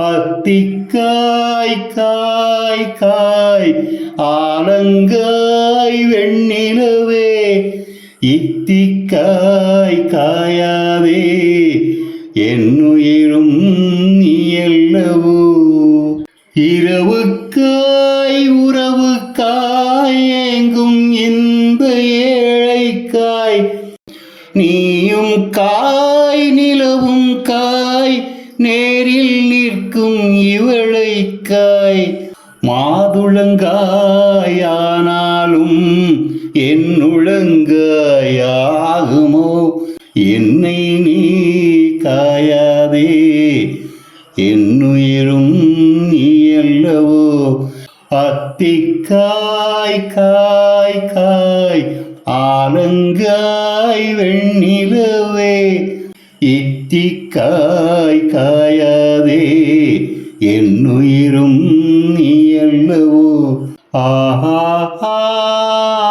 அத்திக்காய் காய் காய் ஆலங்காய் வெண்ணிலவே. இத்திக்காய் காயாவே என்னுயிரும் நீயல்லவோ இரவுக்காய் உறவுக்காய் ஏங்கும் இந்த ஏழைக்காய். நீயும் காய் நிலவும் காய் நேரில் நிற்கும் இவளைக்காய் மாதுளங்காயானாலும் என்னுழங்காயாகுமோ என்னை நீ காயாதே என்னுயிரும் நீ அல்லவோ? அத்திக்காய் காய் காய் ஆலங்காய் வெண்ணிலவே இத்திக்காய் காயாதே என்னுயிரும் நீ அல்லவோ. ஆஹா ஆஹா.